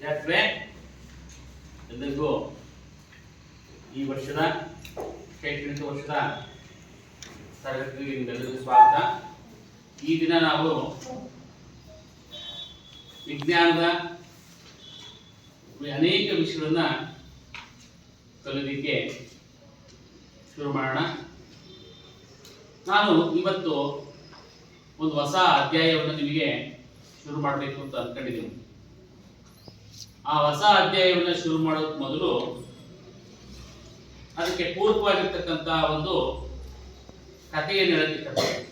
ವಿದ್ಯಾರ್ಥಿಗಳೇ ಎಲ್ಲರಿಗೂ ಈ ವರ್ಷದ ಶೈಕ್ಷಣಿಕ ವರ್ಷದ ತರಗತಿಗೆ ನಿಮ್ಗೆಲ್ಲರಿಗೂ ಸ್ವಾಗತ. ಈ ದಿನ ನಾವು ವಿಜ್ಞಾನದ ಅನೇಕ ವಿಷಯಗಳನ್ನ ಕಲಿಯೋದಕ್ಕೆ ಶುರು ಮಾಡೋಣ. ನಾನು ಇವತ್ತು ಒಂದು ಹೊಸ ಅಧ್ಯಾಯವನ್ನು ನಿಮಗೆ ಶುರು ಮಾಡಬೇಕು ಅಂತ ಅಂದ್ಕೊಂಡಿದ್ದೀನಿ ಆ ಹೊಸ ಅಧ್ಯಾಯವನ್ನು ಶುರು ಮಾಡೋಕ್ ಮೊದಲು ಅದಕ್ಕೆ ಪೂರ್ವವಾಗಿರ್ತಕ್ಕಂಥ ಒಂದು ಕಥೆಯನ್ನು ಹೇಳಲಿಕ್ಕೆ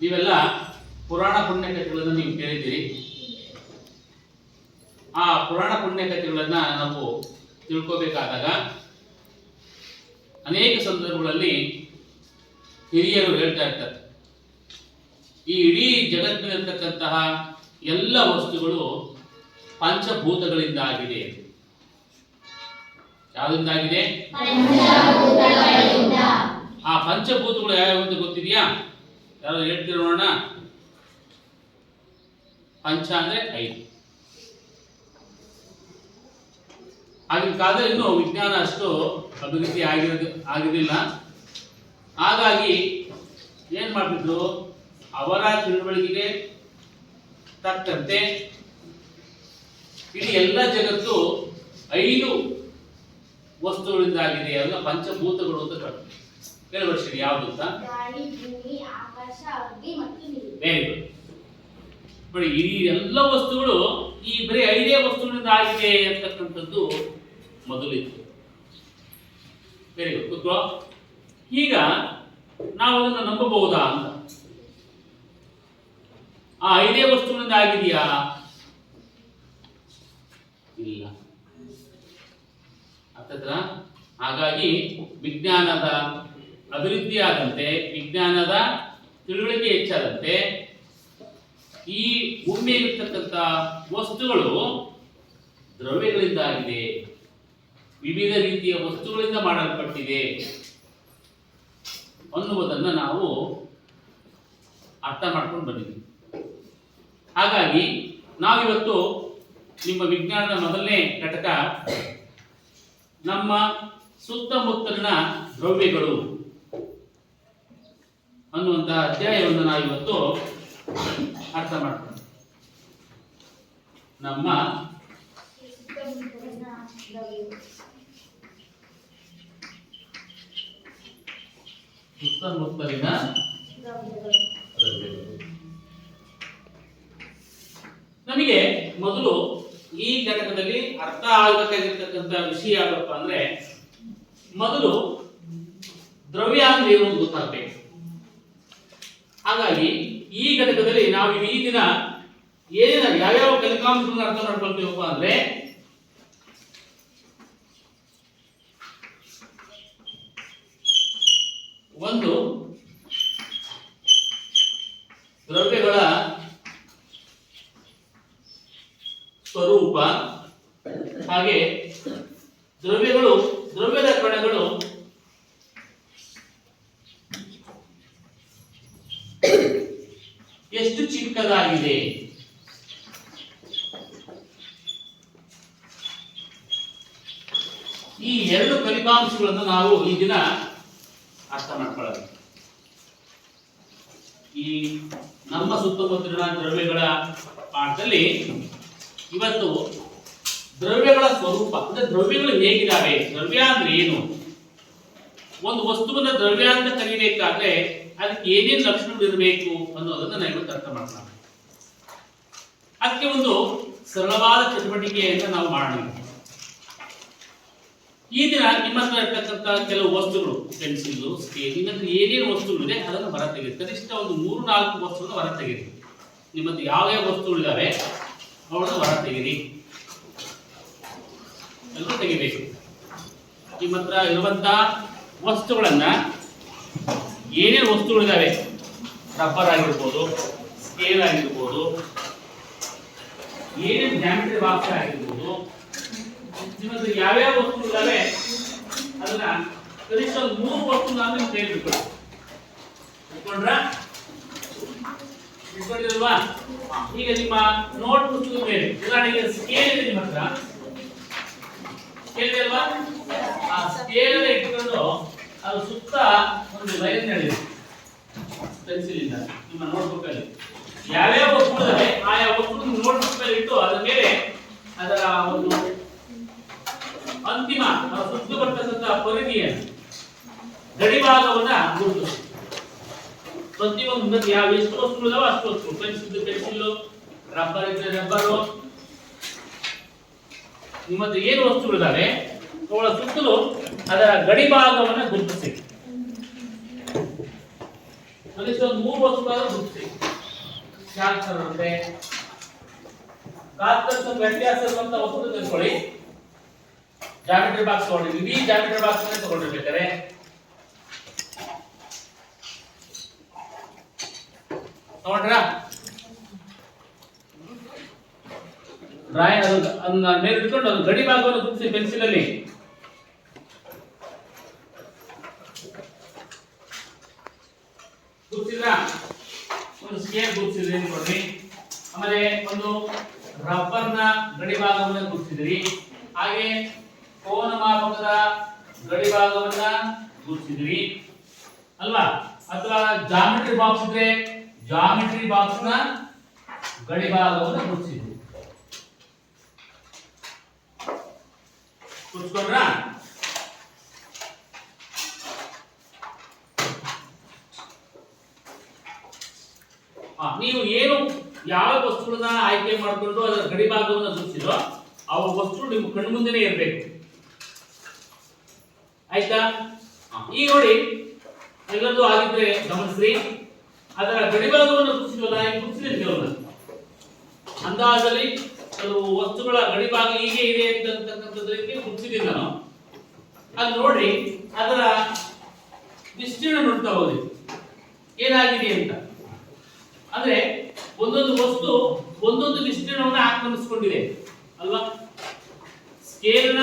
ನೀವೆಲ್ಲ ಪುರಾಣ ಪುಣ್ಯ ಕಥೆಗಳನ್ನು ನೀವು ಕೇಳಿದ್ದೀರಿ. ಆ ಪುರಾಣ ಪುಣ್ಯ ಕಥೆಗಳನ್ನ ನಾವು ತಿಳ್ಕೋಬೇಕಾದಾಗ ಅನೇಕ ಸಂದರ್ಭಗಳಲ್ಲಿ ಹಿರಿಯರು ಹೇಳ್ತಾ ಇರ್ತಾರೆ. ಈ ಇಡೀ ಜಗತ್ತಿನಲ್ಲಿರ್ತಕ್ಕಂತಹ ಎಲ್ಲ ವಸ್ತುಗಳು ಪಂಚಭೂತಗಳಿಂದ ಆಗಿದೆ ಯಾವುದಿಂದಾಗಿದೆ ಆ ಪಂಚಭೂತಗಳು ಯಾವ್ಯಾವ ಅಂತ ಗೊತ್ತಿದೆಯಾ? ಯಾರು ಹೇಳ್ತೀರ ನೋಡೋಣ. ಪಂಚ ಅಂದ್ರೆ ಐದು. ಆಗಿನ ಕಾಲದಲ್ಲಿ ಇನ್ನು ವಿಜ್ಞಾನ ಅಷ್ಟು ಅಭಿವೃದ್ಧಿ ಆಗಿರೋದು ಆಗಿರಲಿಲ್ಲ. ಹಾಗಾಗಿ ಏನ್ ಮಾಡ್ತಿದ್ರು? ಅವರ ತಿಳುವಳಿಕೆಗೆ ತಕ್ಕಂತೆ ಇಡೀ ಎಲ್ಲ ಜಗತ್ತು ಐದು ವಸ್ತುಗಳಿಂದಾಗಿದೆ ಅಲ್ಲ ಅದನ್ನ ಪಂಚಭೂತಗಳು ಅಂತ ಕೇಳ್ತೀವಿ ಕೇಳಿ ವರ್ಷ ಯಾವ್ದು ಅಂತ ವೆರಿ ಗುಡ್ ನೋಡಿ ಈ ಎಲ್ಲ ವಸ್ತುಗಳು ಈ ಬರೀ ಐದೇ ವಸ್ತುಗಳಿಂದ ಆಗಿದೆ ಅಂತಕ್ಕಂಥದ್ದು ಮೊದಲಿತ್ತು. ವೆರಿ ಗುಡ್ ಕೂತ್ಕೋ. ಈಗ ನಾವು ಅದನ್ನು ನಂಬಬಹುದಾ ಅಂತ? ಆ ಐದೇ ವಸ್ತುಗಳಿಂದ ಆಗಿದೆಯಾ ಇಲ್ಲ ಅರ್ಥಾಯ್ತಾ ಹಾಗಾಗಿ ವಿಜ್ಞಾನದ ಅಭಿವೃದ್ಧಿಯಾದಂತೆ, ವಿಜ್ಞಾನದ ತಿಳುವಳಿಕೆ ಹೆಚ್ಚಾದಂತೆ ಈ ಭೂಮಿಯಲ್ಲಿರ್ತಕ್ಕಂಥ ವಸ್ತುಗಳು ದ್ರವ್ಯಗಳಿಂದ ಆಗಿದೆ ವಿವಿಧ ರೀತಿಯ ವಸ್ತುಗಳಿಂದ ಮಾಡಲ್ಪಟ್ಟಿದೆ. ಅನ್ನುವುದನ್ನು ನಾವು ಅರ್ಥ ಮಾಡ್ಕೊಂಡು ಬಂದಿದ್ದೀವಿ. ಹಾಗಾಗಿ ನಾವಿವತ್ತು ನಿಮ್ಮ ವಿಜ್ಞಾನದ ಮೊದಲನೇ ಘಟಕ ನಮ್ಮ ಸುತ್ತಮುತ್ತಲಿನ ದ್ರವ್ಯಗಳು. ಅನ್ನುವಂತಹ ಅಧ್ಯಾಯವನ್ನು ನಾವಿವತ್ತು ಅರ್ಥ ಮಾಡ್ತೇವೆ ನಮ್ಮ ಸುತ್ತಮುತ್ತಲಿನ ನಮಗೆ ಮೊದಲು ಈ ಘಟಕದಲ್ಲಿ ಅರ್ಥ ಆಗಬೇಕಾಗಿರ್ತಕ್ಕಂಥ ವಿಷಯ ಯಾವಪ್ಪ ಅಂದ್ರೆ ಮೊದಲು ದ್ರವ್ಯ ಅಂದ್ರೆ ಏನು ಗೊತ್ತಾಗಬೇಕು. ಹಾಗಾಗಿ ಈ ಘಟಕದಲ್ಲಿ ನಾವು ಈ ದಿನ ಏನ ಯಾವ್ಯಾವ ಫಲಿತಾಂಶಗಳನ್ನ ಅರ್ಥ ಮಾಡ್ಕೊಳ್ತೀವಪ್ಪ ಅಂದ್ರೆ ಒಂದು ದ್ರವ್ಯಗಳ ಸ್ವರೂಪ ಹಾಗೆ ದ್ರವ್ಯದ ಕಣಗಳು ಎಷ್ಟು ಚಿಕ್ಕದಾಗಿದೆ ಈ ಎರಡು ಫಲಿತಾಂಶಗಳನ್ನು ನಾವು ಈ ದಿನ ಅರ್ಥ ಮಾಡ್ಕೊಳ್ಳೋದು ಈ ನಮ್ಮ ಸುತ್ತಮುತ್ತಲಿನ ದ್ರವ್ಯಗಳ ಪಾಠದಲ್ಲಿ ಇವತ್ತು ದ್ರವ್ಯಗಳ ಸ್ವರೂಪ ಅಂದ್ರೆ ದ್ರವ್ಯಗಳು ಹೇಗಿದ್ದಾವೆ ದ್ರವ್ಯ ಅಂದ್ರೆ ಏನು ಒಂದು ವಸ್ತುವನ್ನ ದ್ರವ್ಯ ಅಂತ ಕರಿಬೇಕಾದ್ರೆ ಅದಕ್ಕೆ ಏನೇನು ಲಕ್ಷಣಗಳು ಇರಬೇಕು ಅನ್ನೋದನ್ನ ಇವತ್ತು ಅದಕ್ಕೆ ಒಂದು ಸರಳವಾದ ಚಟುವಟಿಕೆಯನ್ನು ನಾವು ಮಾಡೋಣ. ಈ ದಿನ ನಿಮ್ಮ ಹತ್ರ ಇರ್ತಕ್ಕಂಥ ಕೆಲವು ವಸ್ತುಗಳು, ಪೆನ್ಸಿಲ್, ಸ್ಕೇಲ್ ನಿಮ್ಮ ಏನೇನು ವಸ್ತುಗಳು ಇದೆ ಅದನ್ನು ಹೊರ ತೆಗೆದು ಕನಿಷ್ಠ ಒಂದು ಮೂರು, ನಾಲ್ಕು ವಸ್ತುಗಳನ್ನು ಹೊರ ತೆಗೆದು ನಿಮ್ಮ ಹತ್ರ ಯಾವ ಯಾವ ವಸ್ತುಗಳಿದಾವೆ ಅವುಗಳನ್ನು ಹೊರ ತೆಗೆದಿ ಎಲ್ಲರೂ ತೆಗಿಬೇಕು. ನಿಮ್ಮ ಹತ್ರ ಇರುವಂತಹ ವಸ್ತುಗಳನ್ನ ಏನೇನು ವಸ್ತುಗಳಿದಾವೆ, ರಬ್ಬರ್ ಆಗಿರ್ಬೋದು ಸ್ಕೇಲ್ ಆಗಿರ್ಬೋದು ಏನೇನು ಜಾಮಿಟ್ರಿ ಬಾಕ್ಸ್ ಆಗಿರ್ಬೋದು, ನಿಮ್ಮದು ಯಾವ್ಯಾವ ವಸ್ತುಗಳಿದಾವೆ ಅದನ್ನ ಕನಿಷ್ಠ ಒಂದು ಮೂರು ವಸ್ತು ನಾನು ನಿಮ್ಗೆ ಹೇಳ್ಬಿಟ್ಟು ಇಟ್ಕೊಂಡಿರಲ್ವಾ ಈಗ ನಿಮ್ಮ ನೋಟ್ ಪುಸ್ತಕದ ಮೇಲೆ ಉದಾಹರಣೆಗೆ ಸ್ಕೇಲ್ ಇದೆ ನಿಮ್ಮ ಹತ್ರ. ಸ್ಕೇಲ್ ಅಲ್ವಾ? ಆ ಸ್ಕೇಲ್ ಇಟ್ಕೊಂಡು ಅದು ಸುತ್ತ ಒಂದು ಲೈನ್ ನಡೆಯುತ್ತೆ ಪೆನ್ಸಿಲ್ ಇಂದ, ನಿಮ್ಮ ನೋಟ್ಬುಕ್ ಅಲ್ಲಿ. ಯಾವ್ಯಾವ ವಸ್ತುಗಳಿದಾವೆ ಆಯಾ ವಸ್ತು ನೋಟ್ಬುಕ್ ಮೇಲೆ ಇಟ್ಟು ಅದರ ಮೇಲೆ ಅದರ ಒಂದು ಅಂತಿಮ ಸುತ್ತು ಬರ್ತಕ್ಕಂತಹ ಪರಿಧಿಯ ಗಡಿಭಾಗವನ್ನ ಗುರುತಿಸಿ ಪ್ರತಿಯೊಂದು ಯಾವ ಎಷ್ಟು ವಸ್ತುಗಳಿದಾವ ಅಷ್ಟು ವಸ್ತು. ಪೆನ್ಸಿಲ್ ಪೆನ್ಸಿಲ್ ರಬ್ಬರ್ ಇದ್ರೆ ರಬ್ಬರು. ನಿಮ್ಮ ಏನು ವಸ್ತುಗಳಿದಾವೆ ಅವುಗಳ ಸುತ್ತಲೂ ಅದರ ಗಡಿಭಾಗವನ್ನ ಗುರುತಿಸಿ. ಕನಿಷ್ಠ ಒಂದು ಮೂರು ವಸ್ತುಗಳಾದ್ರೂ ಗುರುತಿಸಿ. ಕ್ಯಾನ್ಸರ್ ಅಂದ್ರೆ ಗಾತ್ರ ವ್ಯತ್ಯಾಸ ಅಂತ ವಸ್ತು ತಿಳ್ಕೊಳ್ಳಿ. ಜಾಮಿಟ್ರಿ ಬಾಕ್ಸ್ ತಗೊಂಡ್ರಿ ಇಡೀ ಜಾಮಿಟ್ರಿ ಬಾಕ್ಸ್ ಅನ್ನ ತಗೊಂಡಿರ್ಬೇಕಾರೆ ನೋಡ್ರ? ಡ್ರಾಯಿಂಗ್ ಅದು ಅದನ್ನ ಮೇಲೆ ಇಟ್ಕೊಂಡು ಅದು ಗಡಿ ಭಾಗವನ್ನು ತುಂಬಿಸಿ ಪೆನ್ಸಿಲ್ ಅಲ್ಲಿ ಗುರುತಿದ್ರ ಒಂದು ಅನ್ಕೊಳ್ರಿ ಆಮೇಲೆ ಒಂದು ರಬ್ಬರ್ನ ಗಡಿ ಭಾಗವನ್ನು ಗುರುತಿಸಿದ್ರಿ. ಹಾಗೆ ಕೋನ ಮಾಪಕದ ಗಡಿ ಭಾಗವನ್ನ ಗುರುತಿಸಿದ್ರಿ. ಅಲ್ವಾ? ಅಥವಾ ಜಾಮಿಟ್ರಿ ಬಾಕ್ಸ್ ಇದ್ರೆ ಜಾಮಿಟ್ರಿ ಬಾಕ್ಸ್ನ ಗಡಿ ಭಾಗವನ್ನು ಗುರುತಿಸಿದ್ರಿ. ಗುರುತಿಸ್ಕೊಂಡ್ರಾ ಆ, ನೀವು ಏನು ಯಾವ ವಸ್ತುಗಳನ್ನ ಆಯ್ಕೆ ಮಾಡಿಕೊಂಡು ಅದರ ಗಡಿಭಾಗವನ್ನು ಭಾಗವನ್ನು ಗುರುತಿಸಿರೋ ಆ ವಸ್ತುಗಳು ನಿಮ್ಮ ಕಣ್ಣು ಮುಂದೆನೇ ಇರಬೇಕು. ಆಯ್ತಾ? ಈ ನೋಡಿ ಎಲ್ಲದೂ ಆಗಿದ್ರೆ ಗಮನಿಸ್ರಿ. ಅದರ ಗಡಿಭಾಗವನ್ನು ಈಗ ಗುರುತಿಸಿದ್ದೀವಲ್ಲ ಅಂದಾಜಲ್ಲಿ ಕೆಲವು ವಸ್ತುಗಳ ಗಡಿಭಾಗ ಹೀಗೆ ಇದೆ ಅಂತಕ್ಕಂಥದ್ದಕ್ಕೆ ಮುಚ್ಚಿದ್ದೀನಿ ನಾನು ಅದು ನೋಡಿ ಅದರ ವಿಸ್ತೀರ್ಣ ನೋಡ್ತಾ ಹೋದ್ರಿ ಏನಾಗಿದೆ ಅಂತ. ಅಂದ್ರೆ ಒಂದೊಂದು ವಸ್ತು, ಒಂದೊಂದು ವಿಸ್ತೀರ್ಣವನ್ನು ಆಕ್ರಮಿಸಿಕೊಂಡಿದೆ. ಅಲ್ವಾ? ಸ್ಕೇಲ್ನ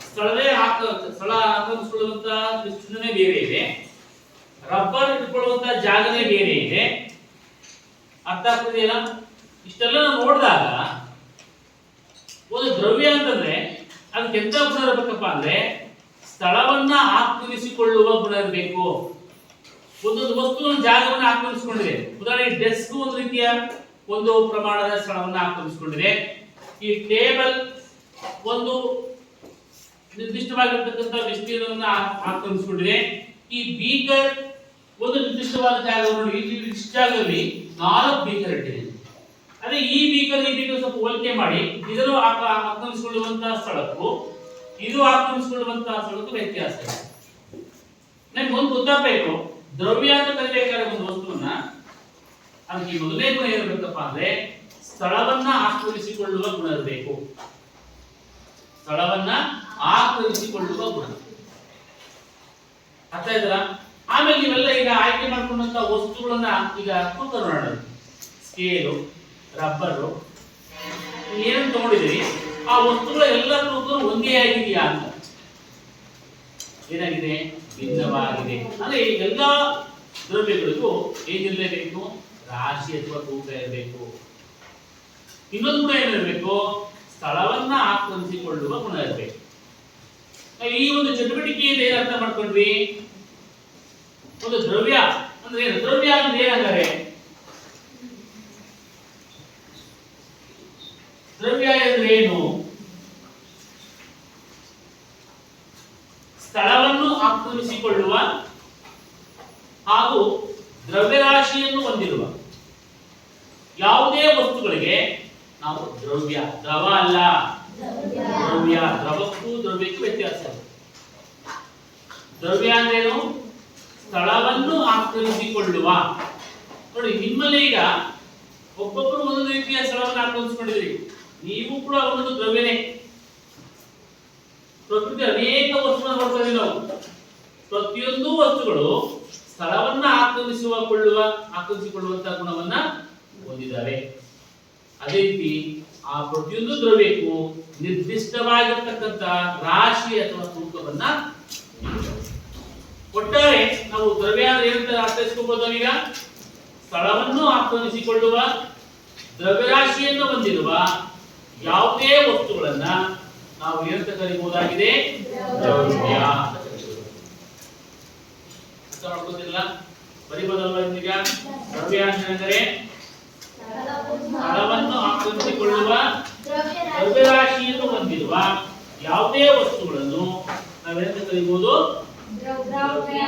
ಸ್ಥಳವೇ ಆಕ, ಸ್ಥಳ ಆಕ್ರಮಿಸಿಕೊಳ್ಳುವಂತ ವಿಸ್ತೀರ್ಣನೇ ಬೇರೆ ಇದೆ. ರಬ್ಬರ್ ಇಟ್ಕೊಳ್ಳುವಂತ ಜಾಗನೇ ಬೇರೆ ಇದೆ. ಅರ್ಥ ಆಗ್ತದೆಯಲ್ಲ ಇಷ್ಟೆಲ್ಲ ನೋಡಿದಾಗ, ಒಂದು ದ್ರವ್ಯ ಅಂತಂದ್ರೆ, ಅದಕ್ಕೆ ಎಂತ ಗುಣ ಇರಬೇಕಪ್ಪ ಅಂದ್ರೆ, ಸ್ಥಳವನ್ನ ಆಕ್ರಮಿಸಿಕೊಳ್ಳುವ ಗುಣ ಇರಬೇಕು. ಒಂದೊಂದು ವಸ್ತು ಜಾಗವನ್ನು ಆಕ್ರಮಿಸಿಕೊಂಡಿದೆ. ಉದಾಹರಣೆಗೆ ಡೆಸ್ಕ್ ಒಂದು ರೀತಿಯ ಒಂದು ಪ್ರಮಾಣದ ಸ್ಥಳವನ್ನು ಆಕ್ರಮಿಸಿಕೊಂಡಿದೆ. ಈ ಟೇಬಲ್ ಒಂದು ನಿರ್ದಿಷ್ಟವಾಗಿರ್ತಕ್ಕಂಥ ವಿಸ್ತೀರ್ಣವನ್ನು ಆಕ್ರಮಿಸಿಕೊಂಡಿದೆ. ಈ ಬೀಕರ್ ಒಂದು ನಿರ್ದಿಷ್ಟವಾದ ಜಾಗವನ್ನು ಈ ಇಷ್ಟು ಜಾಗದಲ್ಲಿ ನಾಲ್ಕು ಬೀಕರ್ ಇಟ್ಟಿದೆ. ಅದೇ ಈ ಬೀಕರ್ ಈ ಬೀಕರ್ ಸ್ವಲ್ಪ ಹೋಲಿಕೆ ಮಾಡಿ. ಇದನ್ನು ಆಕ- ಆಕ್ರಮಿಸಿಕೊಳ್ಳುವಂತಹ ಸ್ಥಳಕ್ಕೂ, ಇದು ಆಕ್ರಮಿಸಿಕೊಳ್ಳುವಂತಹ ಸ್ಥಳಕ್ಕೂ ವ್ಯತ್ಯಾಸ ಇದೆ. ನಮ್ಗೆ ಒಂದು ಗೊತ್ತಾಗಬೇಕು ದ್ರವ್ಯ ಅಂತ ಕರಿಬೇಕಾದ ಒಂದು ವಸ್ತುವನ್ನ, ಅದಕ್ಕೆ ಮೊದಲೇ ಮೊದಲನೇ ಗುಣ ಇರಬೇಕಪ್ಪ ಅಂದ್ರೆ ಸ್ಥಳವನ್ನ ಆಕ್ರಮಿಸಿಕೊಳ್ಳುವ ಗುಣ ಇರಬೇಕು. ಸ್ಥಳವನ್ನ ಆಕ್ರಮಿಸಿಕೊಳ್ಳುವ ಗುಣ. ಅರ್ಥ ಇದ್ರ ಆಮೇಲೆ ನೀವೆಲ್ಲ ಈಗ ಆಯ್ಕೆ ಮಾಡ್ಕೊಂಡಂತ ವಸ್ತುಗಳನ್ನ ಈಗ ನೋಡೋಣ. ಸ್ಕೇಲು, ರಬ್ಬರು ಏನನ್ನು ತಗೊಂಡಿದ್ದೀರಿ, ಆ ವಸ್ತುಗಳ ಎಲ್ಲ ಒಂದೇ ಆಗಿದೆಯಾ ಅಂತ. ಏನಾಗಿದೆ? ಭಿನ್ನವಾಗಿದೆ. ಅಂದ್ರೆ ಈ ಎಲ್ಲ ದ್ರವ್ಯಗಳಿಗೂ ಏನಿರಲೇಬೇಕು ರಾಶಿ ಅಥವಾ ತೂಕ ಇರಬೇಕು. ಇನ್ನೊಂದು ಗುಣ ಏನಿರಬೇಕು? ಸ್ಥಳವನ್ನ ಆಕ್ರಮಿಸಿಕೊಳ್ಳುವ ಗುಣ ಇರಬೇಕು. ಈ ಒಂದು ಚಟುವಟಿಕೆಯಿಂದ ಏನರ್ಥ ಮಾಡ್ಕೊಂಡ್ವಿ? ಒಂದು ದ್ರವ್ಯ. ಅಂದ್ರೆ ದ್ರವ್ಯ ಅಂದ್ರೆ ಏನಂದರೆ? ದ್ರವ್ಯ ಅಂದ್ರೆ ಏನು? ಸ್ಥಳವನ್ನು ಆಕ್ರಮಿಸಿಕೊಳ್ಳುವ ಹಾಗೂ ದ್ರವ್ಯರಾಶಿಯನ್ನು ಹೊಂದಿರುವ ಯಾವುದೇ ವಸ್ತುಗಳಿಗೆ ನಾವು ದ್ರವ್ಯ, ದ್ರವ ಅಲ್ಲ. ದ್ರವ್ಯ, ದ್ರವಕ್ಕೂ ದ್ರವ್ಯಕ್ಕೂ ವ್ಯತ್ಯಾಸ. ದ್ರವ್ಯ ಅಂದ್ರೇನು? ಸ್ಥಳವನ್ನು ಆಕ್ರಮಿಸಿಕೊಳ್ಳುವ. ನೋಡಿ, ನಿಮ್ಮಲ್ಲಿ ಈಗ ಒಬ್ಬೊಬ್ಬರು ಒಂದೊಂದು ರೀತಿಯ ಸ್ಥಳವನ್ನು ಆಕ್ರಮಿಸಿಕೊಂಡಿದ್ರಿ ನೀವು ಕೂಡ ಒಂದು ದ್ರವ್ಯನೇ. ಪ್ರಕೃತಿ ಅನೇಕ ವಸ್ತುಗಳನ್ನು ನೋಡ್ತಾ ಇದೀವಿ ನಾವು. ಪ್ರತಿಯೊಂದು ವಸ್ತುಗಳು ಸ್ಥಳವನ್ನ ಆಕ್ರಮಿಸುವ ಕೊಳ್ಳುವ ಆಕ್ರಮಿಸಿಕೊಳ್ಳುವಂತಹ ಗುಣವನ್ನ ಹೊಂದಿದ್ದಾವೆ. ಅದೇ ರೀತಿ ಆ ಪ್ರತಿಯೊಂದು ದ್ರವ್ಯಕ್ಕೂ ನಿರ್ದಿಷ್ಟವಾಗಿರ್ತಕ್ಕಂಥ ರಾಶಿ ಅಥವಾ ತೂಕವನ್ನ. ಒಟ್ಟಾರೆ ನಾವು ದ್ರವ್ಯ ಏನಂತ ಅರ್ಥೈಸ್ಕೋಬಹುದು ನಾವೀಗ? ಸ್ಥಳವನ್ನು ಆಕ್ರಮಿಸಿಕೊಳ್ಳುವ ದ್ರವ್ಯರಾಶಿಯನ್ನು ಹೊಂದಿರುವ ಯಾವುದೇ ವಸ್ತುಗಳನ್ನ ನಾವು ಏನಂತ ಅಂತ ಕರೀಬಹುದು. ಅರ್ಥ ಮಾಡ್ಕೋತಿಲ್ಲ ಬರಿಬೋದಲ್ವಾ ಈಗ ದ್ರವ್ಯ ಅಂದರೆ ಸ್ಥಳವನ್ನು ದ್ರವ್ಯರಾಶಿಯನ್ನು ಹೊಂದಿರುವ ಯಾವುದೇ ವಸ್ತುಗಳನ್ನು ನಾವೇನಂತ ಕರೀಬಹುದು ದ್ರವ್ಯ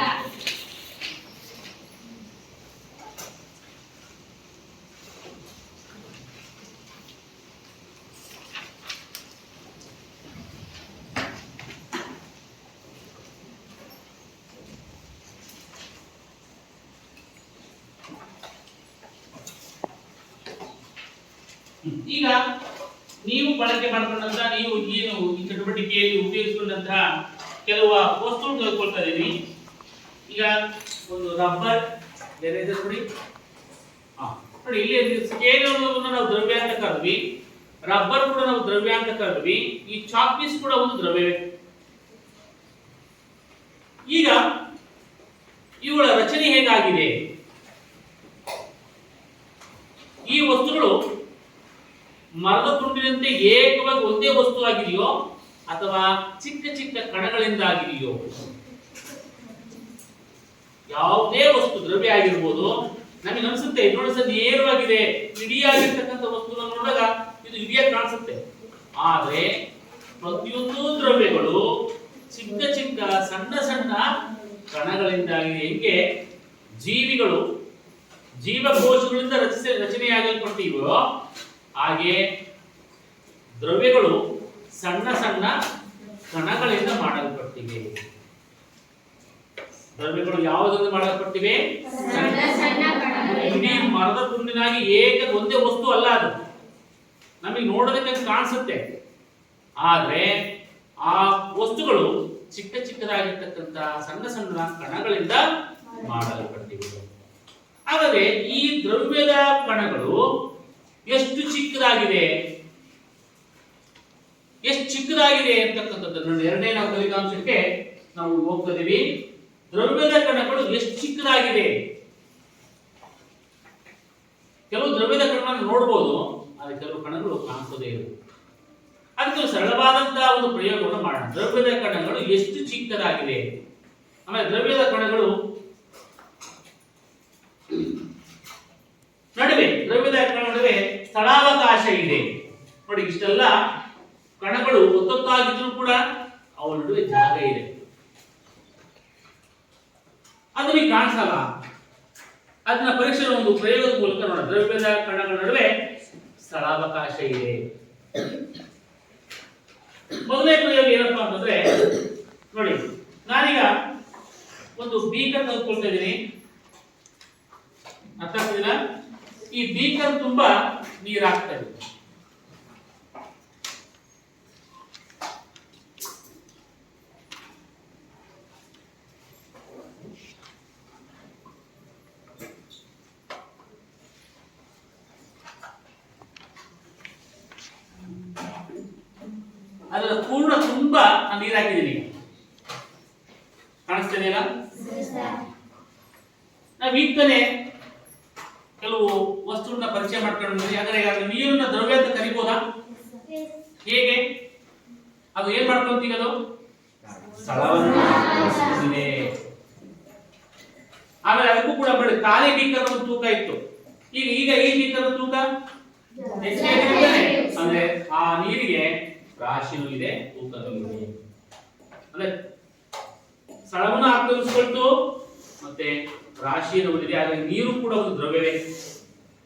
ಹ್ಮ್. ಈಗ ನೀವು ಬಳಕೆ ಮಾಡ್ಕೊಂಡಂತ ನೀವು ಏನು ಈ ಚಟುವಟಿಕೆಯಲ್ಲಿ ಉಪಯೋಗಿಸಿಕೊಂಡಂತಹ ಕೆಲವು ವಸ್ತುಗಳು ತೆಗೆದುಕೊಳ್ತಾ ಇದ್ದೀನಿ ಈಗ ಒಂದು ರಬ್ಬರ್ ಬೇರೆ ಇದೆ ನೋಡಿ. ನೋಡಿ, ಇಲ್ಲಿ ಸ್ಕೇಲ್ ಅನ್ನೋದನ್ನ ನಾವು ದ್ರವ್ಯ ಅಂತ ಕರೆದ್ವಿ. ರಬ್ಬರ್ ಕೂಡ ನಾವು ದ್ರವ್ಯ ಅಂತ ಕರೆದ್ವಿ. ಈ ಚಾಕ್ ಪೀಸ್ ಕೂಡ ಒಂದು ದ್ರವ್ಯವೇ. ಈಗ ಇವುಗಳ ರಚನೆ ಹೇಗಾಗಿದೆ? ಈ ವಸ್ತುಗಳು ಮರದ ತುಂಡಿನಂತೆ ಏಕವಾಗಿ ಒಂದೇ ವಸ್ತು ಆಗಿದೆಯೋ ಅಥವಾ ಚಿಕ್ಕ ಚಿಕ್ಕ ಕಣಗಳಿಂದ ಆಗಿದೆಯೋ ಯಾವುದೇ ವಸ್ತು ದ್ರವ್ಯ ಆಗಿರ್ಬೋದು ನಮಗೆ ಅನ್ಸುತ್ತೆ ನೋಡಿ ಸರ್, ನೇರವಾಗಿದೆ ಇಡಿಯಾಗಿರ್ತಕ್ಕಂಥ ವಸ್ತುವನ್ನು ನೋಡಿದಾಗ ಇದು ಇಡಿಯಾಗಿ ಕಾಣಿಸುತ್ತೆ. ಆದ್ರೆ ಪ್ರತಿಯೊಂದು ದ್ರವ್ಯಗಳು ಚಿಕ್ಕ ಚಿಕ್ಕ, ಸಣ್ಣ ಸಣ್ಣ ಕಣಗಳಿಂದಾಗಿದೆ. ಹೆಂಗೆ? ಜೀವಿಗಳು, ಜೀವಕೋಶಗಳಿಂದ ರಚಿಸ ರಚನೆಯಾಗಲ್ಪಟ್ಟಿವೋ ಹಾಗೆ ದ್ರವ್ಯಗಳು ಸಣ್ಣ ಸಣ್ಣ ಕಣಗಳಿಂದ ಮಾಡಲ್ಪಟ್ಟಿವೆ. ದ್ರವ್ಯಗಳು ಯಾವುದರಿಂದ ಮಾಡಲ್ಪಟ್ಟಿವೆ. ಇಡೀ ಮರದ ತುಂಡಿನಾಗಿ ಏಕ ಒಂದೇ ವಸ್ತು ಅಲ್ಲ ಅದು. ನಮಗೆ ನೋಡೋದಕ್ಕೆ ಕಾಣಿಸುತ್ತೆ. ಆದರೆ ಆ ವಸ್ತುಗಳು ಚಿಕ್ಕ ಚಿಕ್ಕದಾಗಿರ್ತಕ್ಕಂಥ ಸಣ್ಣ ಸಣ್ಣ ಕಣಗಳಿಂದ ಮಾಡಲ್ಪಟ್ಟಿವೆ. ಆದರೆ ಈ ದ್ರವ್ಯದ ಕಣಗಳು ಎಷ್ಟು ಚಿಕ್ಕದಾಗಿದೆ? ಎಷ್ಟು ಚಿಕ್ಕದಾಗಿದೆ ಅಂತಕ್ಕಂಥದ್ದನ್ನು ಎರಡನೇ ನಾವು ಫಲಿತಾಂಶಕ್ಕೆ ನಾವು ಹೋಗ್ತಾ ಇದೀವಿ ದ್ರವ್ಯದ ಕಣಗಳು ಎಷ್ಟು ಚಿಕ್ಕದಾಗಿದೆ? ಕೆಲವು ದ್ರವ್ಯದ ಕಣಗಳನ್ನು ನೋಡ್ಬೋದು, ಆದರೆ ಕೆಲವು ಕಣಗಳು ಕಾಣಿಸೋದೇ ಇರುತ್ತೆ ಅದಕ್ಕೆ ಸರಳವಾದಂತಹ ಒಂದು ಪ್ರಯೋಗವನ್ನು ಮಾಡೋಣ. ದ್ರವ್ಯದ ಕಣಗಳು ಎಷ್ಟು ಚಿಕ್ಕದಾಗಿದೆ? ಆಮೇಲೆ ದ್ರವ್ಯದ ಕಣಗಳು ನಡುವೆ ದ್ರವ್ಯದ ಕಣ ನಡುವೆ ಸ್ಥಳಾವಕಾಶ ಇದೆ ನೋಡಿ ಇಷ್ಟೆಲ್ಲ ಕಣಗಳು ಒತ್ತೊತ್ತಾಗಿದ್ರು ಕೂಡ ಅವಳ ನಡುವೆ ಜಾಗ ಇದೆ. ಅದು ನೀವು ಕಾಣಿಸಲ್ಲ. ಅದನ್ನ ಪರೀಕ್ಷೆ ಒಂದು ಪ್ರಯೋಗದ ಮೂಲಕ ನೋಡೋಣ. ದ್ರವ್ಯದ ಕಣಗಳ ನಡುವೆ ಸ್ಥಳಾವಕಾಶ ಇದೆ. ಮೊದಲನೇ ಪ್ರಯೋಗ ಏನಪ್ಪ ಅಂತಂದ್ರೆ, ನೋಡಿ, ನಾನೀಗ ಒಂದು ಬೀಕರ್ ತೆಗೆದುಕೊಳ್ತಾ ಇದ್ದೀನಿ. ಅರ್ಥ ಆಗ್ತದಿಲ್ಲ ಈ ಬೀಕರ್ ತುಂಬಾ ನೀರಾಗ್ತಾ ಇದೆ ಅದರ ಪೂರ್ಣ ತುಂಬಾ ನಾನು ನೀರು ಹಾಕಿದ್ದೀನಿ ಕಾಣಿಸ್ತಾ ಇದೆಯಲ್ಲ ನಾವು ಈಗ ತಾನೇ ಕೆಲವು ವಸ್ತುಗಳನ್ನ ಪರಿಚಯ ಮಾಡ್ಕೊಂಡ್ವಿ ಹಾಗಾದ್ರೆ ಈಗ ನೀರನ್ನ ದ್ರವ್ಯ ಅಂತ ಕರಿಬೋದಾ? ಹೇಗೆ? ಅದು ಏನ್ ಮಾಡ್ಕೊಂತೀವಿ ಅದು? ಸ್ಥಳವನ್ನು ಆಮೇಲೆ ಅದಕ್ಕೂ ಕೂಡ ಬರೀ ಖಾಲಿ ಬೀಕರ್ ಒಂದು ತೂಕ ಇತ್ತು. ಈಗ ಈಗ ಈ ಬೀಕರ್ ತೂಕ? ಅಂದ್ರೆ ಆ ನೀರಿಗೆ ರಾಶಿನೂ ಇದೆ, ತೂಕದಲ್ಲೂ ಇದೆ. ಅಂದ್ರೆ ಸ್ಥಳವನ್ನು ಆಕ್ರಮಿಸಿಕೊಳ್ತು, ಮತ್ತೆ ರಾಶಿಯನ್ನು ಹೊಂದಿದೆ ಆದರೆ ನೀರು ಕೂಡ ಒಂದು ದ್ರವ್ಯವೇ.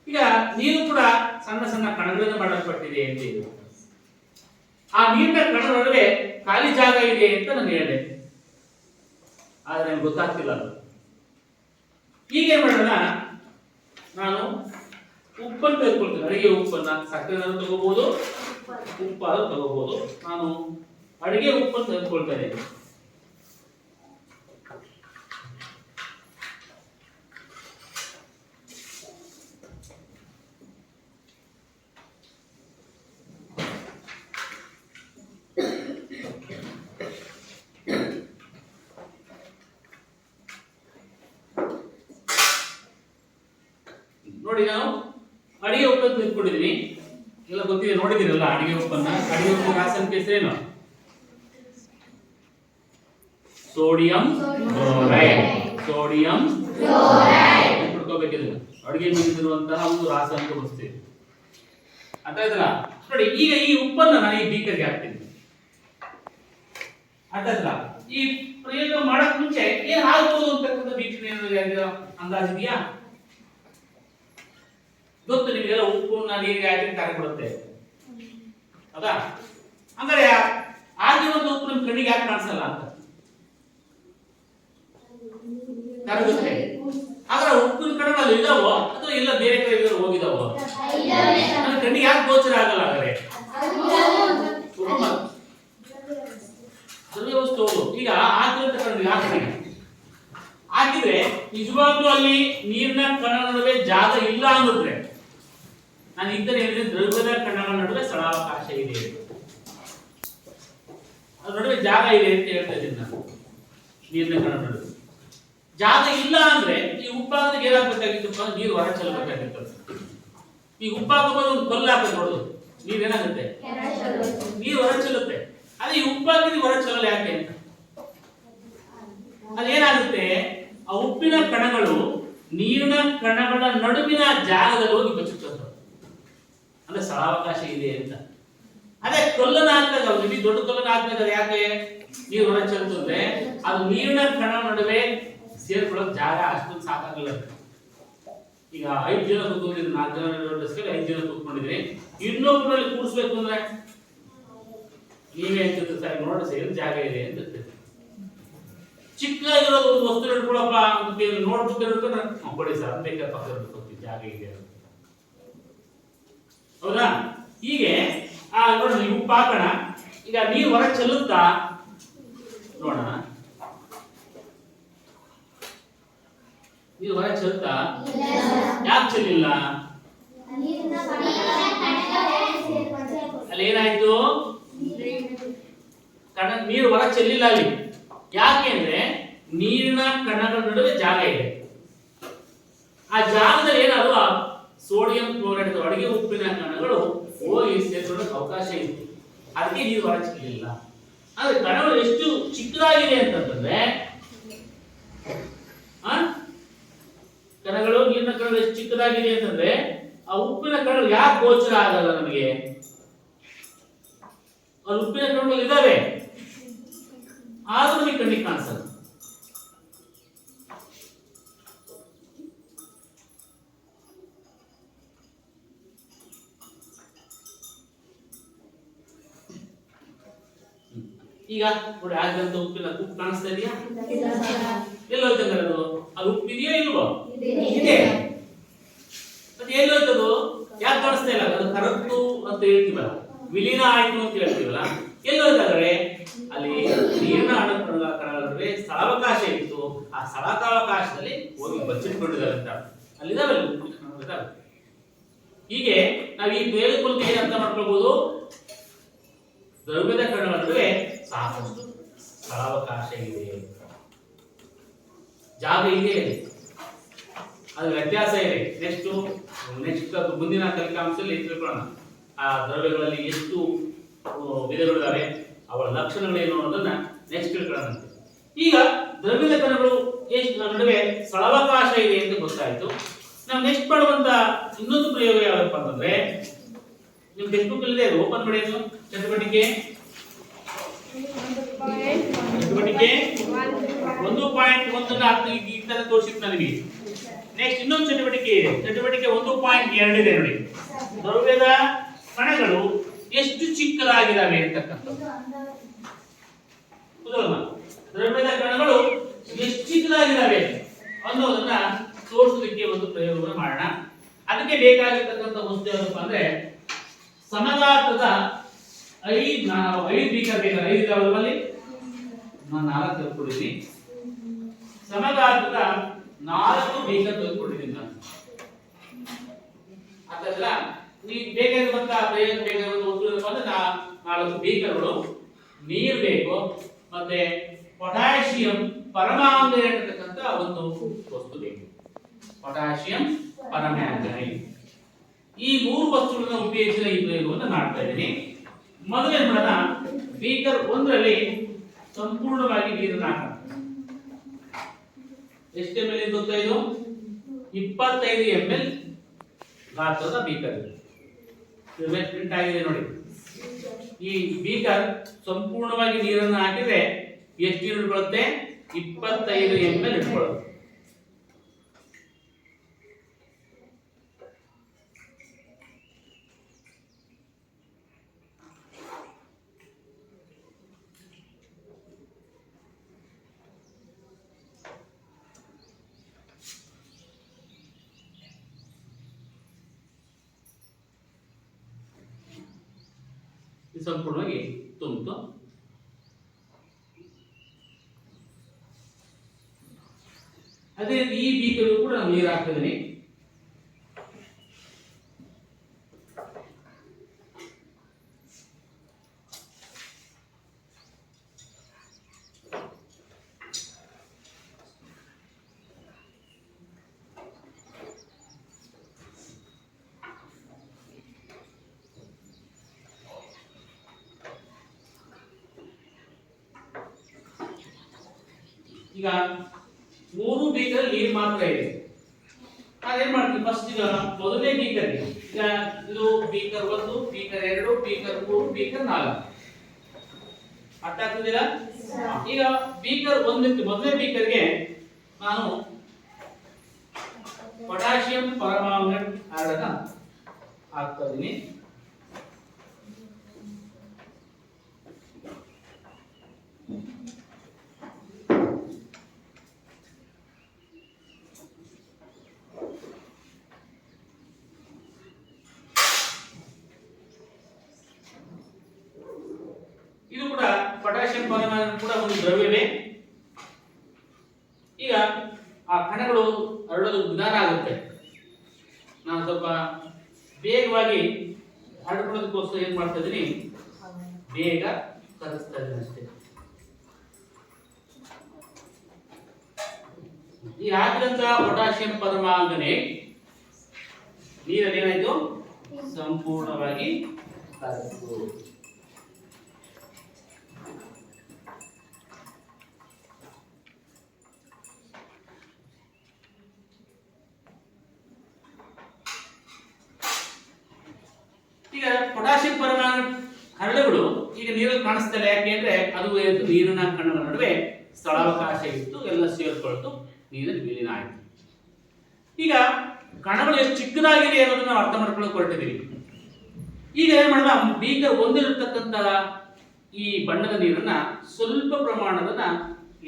ಈಗ ನೀರು ಕೂಡ ಸಣ್ಣ ಸಣ್ಣ ಕಣಗಳನ್ನು ಮಾಡಲ್ಪಟ್ಟಿದೆ ಅಂತ ಇದು. ಆ ನೀರಿನ ಕಣ ನಡುವೆ ಖಾಲಿ ಜಾಗ ಇದೆ ಅಂತ ನಾನು ಹೇಳಿದೆ. ಆದ್ರೆ ನನಗೆ ಗೊತ್ತಾಗ್ತಿಲ್ಲ ಅದು. ಏನ್ ಮಾಡೋಣ. ನಾನು ಉಪ್ಪನ್ನು ತೆಗೆದುಕೊಳ್ತೇನೆ. ಅಡಿಗೆ ಉಪ್ಪನ್ನ ಸಕ್ಕರೆ ತಗೋಬಹುದು ಉಪ್ಪಾದ್ರೂ ತಗೋಬಹುದು ನಾನು ಅಡಿಗೆ ಉಪ್ಪನ್ನು ತೆಗೆದುಕೊಳ್ತಾ ಇದ್ದೇನೆ. ನೋಡಿದಿರಲ್ಲ ಕಡಿಮೆ ರಾಸಾಯನಿಕ ಹೆಸರೇನು ಸೋಡಿಯಂ ಕ್ಲೋರೈಡ್. ಸೋಡಿಯಂ ಹುಡ್ಕೋಬೇಕಿದ್ರೆ ಅಡಿಗೆ ಮೀನಿರುವಂತಹ ಒಂದು ಇದು ಅರ್ಥ ಆಯ್ತಲ್ಲ? ನೋಡಿ, ಈಗ ಈ ಉಪ್ಪನ್ನ ನಾನು ಈ ಬೀಕರ್ಗೆ ಹಾಕ್ತೀನಿ. ಆಯ್ತಲ್ಲ? ಈ ಪ್ರಯೋಗ ಮಾಡಕ್ ಮುಂಚೆ ಏನ್ ಆಗ್ಬೋದು ಅಂತಕ್ಕಂಥ ಯಾರಿಗಾರ ಅಂದಾಜ್ ಇದೆಯಾ? ಗೊತ್ತು, ನಿಮಗೆಲ್ಲ ಉಪ್ಪು ನೀರಿಗೆ ಹಾಕಿ ಕರಗ್ಬಿಡುತ್ತೆ ಹೌದಾ? ಅಂದ್ರೆ ಆಗಿರುವಂತ ಉಪ್ಪು ನಿಮ್ ಕಣ್ಣಿಗೆ ಯಾಕೆ ಕಾಣಿಸಲ್ಲ ಅಂತ? ಕರಗುತ್ತೆ ಆದ್ರೆ ಉಪ್ಪಿನ ಕಣ್ಣಲ್ಲಿ ಇದಾವೋ? ಅಥವಾ ಇಲ್ಲ ಬೇರೆ ಕಡೆ ಇದ್ರೆ ಹೋಗಿದಾವೋ? ಕಣ್ಣಿಗೆ ಯಾಕೆ ಗೋಚರ ಆಗಲ್ಲ ಸರ್ವೇ ವಸ್ತು ಈಗ ಆಗಿರುವಂತ ಕಣ್ಣು ಯಾಕೆ ಹಾಕಿದ್ರೆ ನಿಜವಾಗ್ಲೂ ಅಲ್ಲಿ ನೀರಿನ ಕಣ್ಣ ನಡುವೆ ಜಾಗ ಇಲ್ಲ ಅಂದಿದ್ರೆ ನಾನು ಇದ್ದರೆ ಹೇಳಿದ್ರೆ ದ್ರವ್ಯದ ಕಣಗಳ ನಡುವೆ ಸ್ಥಳಾವಕಾಶ ಇದೆ ಅದ್ರ ನಡುವೆ ಜಾಗ ಇದೆ ಅಂತ ಹೇಳ್ತಾ ಇದ್ದೀನಿ ನಾನು, ನೀರಿನ ಕಣ ನಡುವೆ. ಜಾಗ ಇಲ್ಲ ಅಂದ್ರೆ ಈ ಉಪ್ಪಾಗಕ್ಕೆ ಏನಾಗಬೇಕಾಗಿತ್ತು ನೀರು ಹೊರ ಚೆಲ್ಲಬೇಕಾಗಿತ್ತು ಈ ಉಪ್ಪಾಗ ಒಂದು ಕಲ್ಲು ಹಾಕೋದು ನೋಡು ನೀರೇನಾಗುತ್ತೆ? ನೀರು ಹೊರ ಚೆಲ್ಲುತ್ತೆ. ಅದೇ ಈ ಉಪ್ಪಾಕಿದ್ರೆ ಹೊರ ಚೆಲ್ಲಲ್ಲ ಯಾಕೆ ಅಂತ? ಅದೇನಾಗುತ್ತೆ ಆ ಉಪ್ಪಿನ ಕಣಗಳು ನೀರಿನ ಕಣಗಳ ನಡುವಿನ ಜಾಗದಲ್ಲಿ ಹೋಗಿ ಬಚ್ಚುತ್ತವೆ ಅಂದ್ರೆ ಸ್ಥಳಾವಕಾಶ ಇದೆ ಅಂತ ಅದೇ ಕೊಲ್ಲನ ಅವ್ರು ಇಡೀ ದೊಡ್ಡ ಕಲ್ಲನ್ನ ಹಾಕಿದಾಗ ಯಾಕೆ ನೀರು ಹೊರ ಚೆಲ್ತಂದ್ರೆ ಅದು ನೀರಿನ ಕಣ ನಡುವೆ ಸೇರ್ಕೊಳ್ಳೋಕೆ ಜಾಗ ಅಷ್ಟೊಂದು ಸಾಕಾಗಲ್ಲ. ಈಗ ಐದು ಜನ ಕೂತ್ಕೊಂಡಿದ್ರು, ನಾಲ್ಕು ಜನ ಐದು ಜನ ಕೂತ್ಕೊಂಡಿದ್ರೆ ಇನ್ನೊಬ್ಬರಲ್ಲಿ ಕೂರಿಸ್ಬೇಕು ಅಂದ್ರೆ ನೀವೇ ಅಂತ ಸರಿ, ನೋಡ್ರಿ ಸೇರಿ ಜಾಗ ಇದೆ ಅಂತ. ಚಿಕ್ಕದಾಗಿರೋದು ಒಂದು ವಸ್ತು ಹಿಡ್ಕೊಳಪ್ಪ ನೋಡ್ಬಿಟ್ಟು ಹಿಡ್ಕೊಂಡ್ರೆ ಕೊಡಿ ಸರ್ ಬೇಕಾದ ಪಕ್ಕದ ಜಾಗ ಇದೆ ಅಂತ. ಹೌದಾ? ಹೀಗೆ ಆ ನೋಡೋಣ ಉಪ್ಪು ಹಾಕೋಣ. ಈಗ ನೀರು ಹೊರ ಚೆಲ್ಲುತ್ತಾ? ನೋಡೋಣ. ನೀರು ಹೊರ ಚೆಲ್ಲುತ್ತಾ? ಯಾಕೆ ಚೆಲ್ಲಿಲ್ಲ? ಅಲ್ಲಿ ಏನಾಯ್ತು? ಕಣ ನೀರು ಹೊರ ಚೆಲ್ಲಿಲ್ಲ ಅಲ್ಲಿ. ಯಾಕೆ ಅಂದ್ರೆ ನೀರಿನ ಕಣಗಳ ನಡುವೆ ಜಾಗ ಇದೆ. ಆ ಜಾಗದಲ್ಲಿ ಏನಾದ್ರು ಸೋಡಿಯಂ ಕ್ಲೋರೈಡ್ ಅಡುಗೆ ಉಪ್ಪಿನ ಕಣಗಳು ಹೋಗಿ ಸೇರ್ಕೊಳ್ಳೋಕೆ ಅವಕಾಶ ಇತ್ತು. ಅದಕ್ಕೆ ನೀರು ಹೊರ ಆದ್ರೆ ಕಣಗಳು ಎಷ್ಟು ಚಿಕ್ಕದಾಗಿದೆ ಅಂತಂದ್ರೆ? ಕಣಗಳು, ನೀರಿನ ಕಣಗಳು ಎಷ್ಟು ಚಿಕ್ಕದಾಗಿದೆ ಅಂತಂದ್ರೆ, ಆ ಉಪ್ಪಿನ ಕಣಗಳು ಯಾಕೆ ಗೋಚರ ಆಗಲ್ಲ ನಮಗೆ? ಅಲ್ಲಿ ಉಪ್ಪಿನ ಕಣಗಳು ಇದಾವೆ ಆದ್ರೂ ನಮಗೆ ಕಣ್ಣಿಗೆ ಕಾಣಿಸಲ್ಲ. ಈಗ ನೋಡಿ ಆಗಿದಂತ ಉಪ್ಪಿನ ಉಪ್ಪು ಕಾಣಿಸ್ತಾ ಇದೆಯಾ? ಎಲ್ಲೋಯ್ತಂದ್ರೆ ಅದು? ಅದು ಉಪ್ಪು ಇದೆಯೋ ಇಲ್ವೋ? ಇದೆ. ಮತ್ತೆ ಎಲ್ಲೋಯ್ತದು ಯಾಕೆ ಕಾಣಿಸ್ತಾ ಇಲ್ಲ? ಅದು ಕರತ್ತು ಅಂತ ಹೇಳ್ತೀವಲ್ಲ. ವಿಲೀನ ಆಯ್ತು ಅಂತ ಹೇಳ್ತೀವಲ್ಲ. ಎಲ್ಲೋಯ್ತಂದ್ರೆ ಅಲ್ಲಿ ನೀರಿನ ಹಣಕ್ಕೆ ಸ್ಥಳಾವಕಾಶ ಇತ್ತು. ಆ ಸ್ಥಳಾವಕಾಶದಲ್ಲಿ ಹೋಗಿ ಬಚ್ಚಿಟ್ಕೊಂಡಿದ್ದಾರೆ ಅಂತ. ಅಲ್ಲಿದಾವೆ ಹೀಗೆ ನಾವು ಈ ಬೇರೆ ಕುಲಕ್ಕೆ ಅರ್ಥ ಮಾಡ್ಕೊಳ್ಬಹುದು ದ್ರವ್ಯದ ಕಣಗಳ ನಡುವೆ ಸಾಕಷ್ಟು ಸ್ಥಳಾವಕಾಶ ಇದೆ ಜಾಗ ಇದೆ. ಅದು ವ್ಯತ್ಯಾಸ ಇದೆ. ನೆಕ್ಸ್ಟ್ ನೆಕ್ಸ್ಟ್ ಮುಂದಿನ ಫಲಿತಾಂಶದಲ್ಲಿ ತಿಳ್ಕೊಳ್ಳೋಣ. ಆ ದ್ರವ್ಯಗಳಲ್ಲಿ ಎಷ್ಟು ವಿಧಗಳಿದ್ದಾವೆ ಅವಳ ಅವರ ಲಕ್ಷಣಗಳೇನು ಅನ್ನೋದನ್ನ ನೆಕ್ಸ್ಟ್ ತಿಳ್ಕೊಳ್ಳೋಣ ಈಗ ದ್ರವ್ಯ ಲೇಖನಗಳು ಎಷ್ಟು ನಡುವೆ ಸ್ಥಳಾವಕಾಶ ಇದೆ ಅಂತ ಗೊತ್ತಾಯ್ತು. ನಾವು ನೆಕ್ಸ್ಟ್ ಮಾಡುವಂತ ಇನ್ನೊಂದು ಪ್ರಯೋಗ ಯಾವಪ್ಪ ಅಂತಂದ್ರೆ ನಿಮ್ ಟೆಕ್ಸ್ಟ್ ಬುಕ್ ಇಲ್ಲದೆ ಓಪನ್ ಮಾಡಿ ಚಟುವಟಿಕೆ. ಚಟುವಟಿಕೆ ಒಂದು ಪಾಯಿಂಟ್ ಒಂದನ್ನ ಈ ತರ ತೋರಿಸಿತ್ತು ನನಗೆ. ನೆಕ್ಸ್ಟ್ ಇನ್ನೊಂದು ಚಟುವಟಿಕೆ ಚಟುವಟಿಕೆ ಒಂದು ಪಾಯಿಂಟ್ ಎರಡಿದೆ ನೋಡಿ. ದ್ರವ್ಯದ ಕಣಗಳು ಎಷ್ಟು ಚಿಕ್ಕದಾಗಿದ್ದಾವೆ ಅಂತಕ್ಕಂಥದ್ದು? ದ್ರವ್ಯದ ಕಣಗಳು ಎಷ್ಟು ಚಿಕ್ಕದಾಗಿದ್ದಾವೆ ಅನ್ನೋದನ್ನ ತೋರಿಸೋದಕ್ಕೆ ಒಂದು ಪ್ರಯೋಗವನ್ನು ಮಾಡೋಣ. ಅದಕ್ಕೆ ಬೇಕಾಗಿರ್ತಕ್ಕಂಥ ವಸ್ತು ಯಾವುದಪ್ಪ ಅಂದ್ರೆ ಸಮಗಾತ್ರದ ಐದು ಐದು ಬೀಕರ್ ಬೇಕಾದ್ರೆ ಐದು ನಾನು ನಾಲ್ಕು ತೆಗೆದುಕೊಂಡಿದ್ದೀನಿ ಸಮಗಾತ್ರದ ನಾಲ್ಕು ಬೀಕರ್ ತೆಗೆದುಕೊಂಡಿದ್ದೀನಿ ನಾನು. ಅದಲ್ಲ ನೀವು ಬೇಕಾಗಿರುವಂತಹ ಪ್ರಯೋಜನ ಬೇಕಾಗಿರುವಂತ ವಸ್ತು ಏನಪ್ಪ ಅಂದ್ರೆ ನಾ- ನಾಲ್ಕು ಬೀಕರ್ಗಳು ನೀರು ಬೇಕು, ಮತ್ತೆ ಪೊಟ್ಯಾಷಿಯಂ ಪರಮಾಮ್ಲ ಇರತಕ್ಕಂತ ಒಂದು ವಸ್ತು ಬೇಕು. ಪೊಟ್ಯಾಷಿಯಂ ಇದೆ ಈ ಮೂರು ವಸ್ತುಗಳನ್ನ ಉಪಯೋಗಿಸಿದ ಈ ಪ್ರಯೋಗವನ್ನು ಮಾಡ್ತಾ ಇದ್ದೀನಿ. ಮೊದಲೇ ಮಾಡೋಣ? ಬೀಕರ್ ಒಂದರಲ್ಲಿ ಸಂಪೂರ್ಣವಾಗಿ ನೀರನ್ನು ಹಾಕೋಣ ಎಷ್ಟು ಎಂ ಎಲ್ ಗೊತ್ತಾ ಇದು? ಇಪ್ಪತ್ತೈದು ಎಂ ಎಲ್ ಗಾತ್ರದ ಬೀಕರ್ ಇದು ಪ್ರಿಂಟ್ ಆಗಿದೆ ನೋಡಿ. ಈ ಬೀಕರ್ ಸಂಪೂರ್ಣವಾಗಿ ನೀರನ್ನು ಹಾಕಿದ್ರೆ ಎಷ್ಟು ನೀರು ಇಟ್ಕೊಳ್ಳುತ್ತೆ ಇಪ್ಪತ್ತೈದು ಎಂ ಎಲ್ ಇಟ್ಕೊಳ್ಳುತ್ತೆ ಇದು ಸಂಪೂರ್ಣವಾಗಿ ತುಂಬಿತು ಅದೇ ರೀತಿ ಈ ಬೀಕರು ಕೂಡ ನಾನು ನೀರು ಹಾಕ್ತಿದ್ದೀನಿ ಈಗ ಮೂರು ಬೀಕರ್ ನೀರು ಮಾತ್ರ ಇದೆ ನಾವೇನ್ ಮಾಡ್ತೀವಿ ಫಸ್ಟ್ ಈಗ ಮೊದಲನೇ ಬೀಕರ್ ಈಗ ಇದು ಬೀಕರ್ ಒಂದು ಬೀಕರ್ ಎರಡು ಬೀಕರ್ ಮೂರು ಬೀಕರ್ ನಾಲ್ಕು. ಅರ್ಥ ಆಗ್ತದಿಲ್ಲ ಈಗ ಬೀಕರ್ ಒಂದಕ್ಕೆ, ಮೊದಲನೇ ಬೀಕರ್ಗೆ ನಾನು ಪೊಟ್ಯಾಷಿಯಂ ಪರಮಾಂಗಟ್ ಆಡನ್ನ ಹಾಕ್ತಾ ಇದೀನಿ ಇದು ಕೂಡ ಪೊಟ್ಯಾಷಿಯಂ ಪರಮಾಣು ಕೂಡ ಒಂದು ದ್ರವ್ಯವೇ. ಈಗ ಆ ಕಣಗಳು ಹರಡೋದು ನಿಧಾನ ಆಗುತ್ತೆ. ನಾನು ಸ್ವಲ್ಪ ಬೇಗವಾಗಿ ಹರಡ್ಕೊಳ್ಳೋದಕ್ಕೋಸ್ಕರ ಏನ್ ಮಾಡ್ತಾ ಇದ್ದೀನಿ? ಬೇಗ ಕಲಿಸ್ತಾ ಇದ್ದೀನಿ ಅಷ್ಟೇ. ಈ ಆಗಿದಂತ ಪೊಟ್ಯಾಷಿಯಂ ಪರಮಾಂಗನೆ ನೀರಲ್ಲಿ ಏನಾಯ್ತು? ಸಂಪೂರ್ಣವಾಗಿ ಕರಗಿತು ಈಗ ಪೊಟ್ಯಾಷಿಯಂ ಪರಮಾಣು ಹರಳುಗಳು ಈಗ ನೀರಲ್ಲಿ ಕಾಣಿಸ್ತಲ್ಲ ಯಾಕೆ ಅಂದ್ರೆ ಅದು ನೀರಿನ ಕಣಗಳ ನಡುವೆ ಸ್ಥಳಾವಕಾಶ ಇತ್ತು, ಎಲ್ಲ ಸೇರ್ಕೊಳ್ತು, ನೀರಿನ ವಿಲೀನ ಆಯಿತು. ಈಗ ಕಣಗಳು ಎಷ್ಟು ಚಿಕ್ಕದಾಗಿದೆ ಅನ್ನೋದನ್ನ ಅರ್ಥ ಮಾಡ್ಕೊಳ್ಳೋಕೆ ಹೊರಟಿದ್ದೀವಿ ಈಗ ಏನ್ ಮಾಡೋಣ, ಬೀಗ ಒಂದಿರತಕ್ಕಂತ ಈ ಬಣ್ಣದ ನೀರನ್ನ ಸ್ವಲ್ಪ ಪ್ರಮಾಣದನ್ನ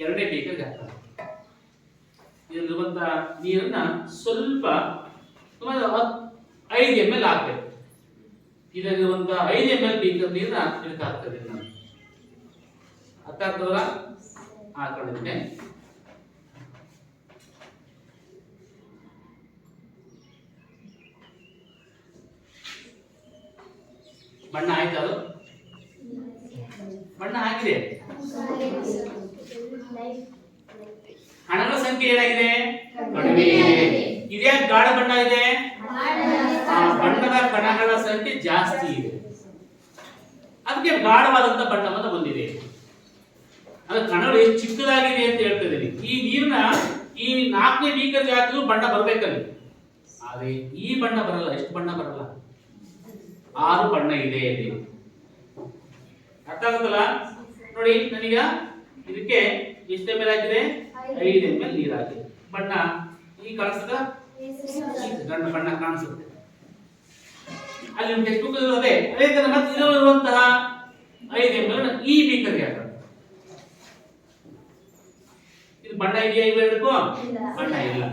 ಎರಡೇ ಬೀಕರ್ಗೆ ಹಾಕೋಣ. ಇಲ್ಲಿರುವಂತ ನೀರನ್ನ ಸ್ವಲ್ಪ ಸುಮಾರು ಐದು ಎಂ ಎಲ್ ಹಾಕ್ಬೇಕು ಇದರಲ್ಲಿರುವಂತಹ ಐದು ಎಂ ಎಲ್ ಬೀಕರ್ ನೀರನ್ನ ಇದಕ್ಕೆ ಹಾಕ್ತದೆ ಅರ್ಥ ಆಗ್ತದಲ್ಲ ಹಾಕೊಂಡಿದ್ದೆ ಬಣ್ಣ ಆಯ್ತು ಅದು? ಬಣ್ಣ ಆಗಿದೆ? ಹಣದ ಸಂಖ್ಯೆ ಏನಾಗಿದೆ? ಕಡಿಮೆ ಇದೆ ಇದ್ಯಾಕೆ ಗಾಢ ಬಣ್ಣ ಇದೆ? ಬಣ್ಣದ ಕಣಗಳ ಸಂಖ್ಯೆ ಜಾಸ್ತಿ ಇದೆ. ಅದಕ್ಕೆ ಗಾಢವಾದಂತ ಬಣ್ಣವನ್ನು ಹೊಂದಿದೆ. ಅದು ಕಣಗಳು ಎಷ್ಟು ಚಿಕ್ಕದಾಗಿದೆ ಅಂತ ಹೇಳ್ತಾ ಈ ನೀರನ್ನ ಈ ನಾಲ್ಕನೇ ಬೀಕರ್ ಹಾಕಿದ್ರು ಬಣ್ಣ ಬರ್ಬೇಕಲ್ಲಿ. ಆದ್ರೆ ಈ ಬಣ್ಣ ಬರಲ್ಲ, ಎಷ್ಟು ಬಣ್ಣ ಬರಲ್ಲ? ಆರು ಬಣ್ಣ ಇದೆ ಅಲ್ಲಿ. ಅರ್ಥ ಆಗುತ್ತಲ್ಲ? ನೋಡಿ, ನನಗ ಇದಕ್ಕೆ ಎಷ್ಟು ಎಂ ಎಲ್ ಹಾಕಿದೆ ಐದು ಎಂ ಎಲ್ ನೀರು ಬಣ್ಣ ಈ ಕಾಣಿಸ್ತದ ಗಂಡ ಬಣ್ಣ ಕಾಣಿಸುತ್ತೆ. ಅಲ್ಲಿ ಟೆಕ್ಸ್ಟ್ ಬುಕ್ ಅದೇ ಅದೇ ತರ ಮತ್ತೆ ಇರುವಂತಹ ಐದು ಎಂ ಎಲ್ ಈ ಬೀಕರ್ಗೆ ಹಾಕೋಣ ಇದು ಬಣ್ಣ ಇದೆಯಾ ಇವೆರಡಕ್ಕೂ. ಬಣ್ಣ ಇಲ್ಲ.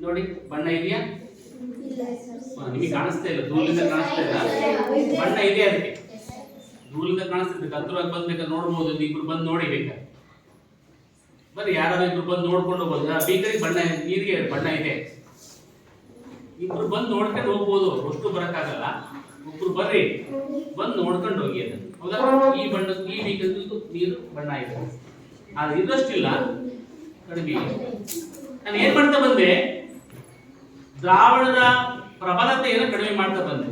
ನೋಡಿ ಬಣ್ಣ ಇದೆಯಾ? ನಿಮಗೆ ಕಾಣಿಸ್ತಾ ಇಲ್ಲ ಧೂಳಿಂದ ಕಾಣಿಸ್ತಾ ಇಲ್ಲ. ಬಣ್ಣ ಇದೆ ಅದಕ್ಕೆ? ಧೂಳಿಂದ ಕಾಣಿಸ್ತಿದೆ ಹತ್ರ ಬಂದ್ಬೇಕಾದ್ರೆ ನೋಡ್ಬೋದು ಇಬ್ರು ಬಂದು ನೋಡಿ ಬೇಕಾದ್ರೆ ಬರೀ ಯಾರಾದ್ರೂ ಇಬ್ರು ಬಂದು ನೋಡ್ಕೊಂಡು ಹೋಗ್ಬೋದು. ಬೀಕರಿಗೆ ಬಣ್ಣ, ನೀರಿಗೆ ಬಣ್ಣ ಇದೆ. ಇಬ್ರು ಬಂದು ನೋಡ್ಕೊಂಡು ಹೋಗ್ಬೋದು. ಅಷ್ಟು ಬರಕ್ಕಾಗಲ್ಲ. ಒಬ್ರು ಬರ್ರಿ. ಬಂದು ನೋಡ್ಕೊಂಡು ಹೋಗಿ ಅದನ್ನ. ಹೌದಾ? ಈ ಬಣ್ಣ, ಈ ಬೀಕರಿ ನೀರು, ಬಣ್ಣ ಇದೆ. ಆದ್ರೆ ಇದಷ್ಟಿಲ್ಲ ಕಡಿಮೆ ನಾನು ಏನ್ ಮಾಡ್ತಾ ಬಂದೆ? ದ್ರಾವಣದ ಪ್ರಬಲತೆಯನ್ನು ಕಡಿಮೆ ಮಾಡ್ತಾ ಬಂದೆ.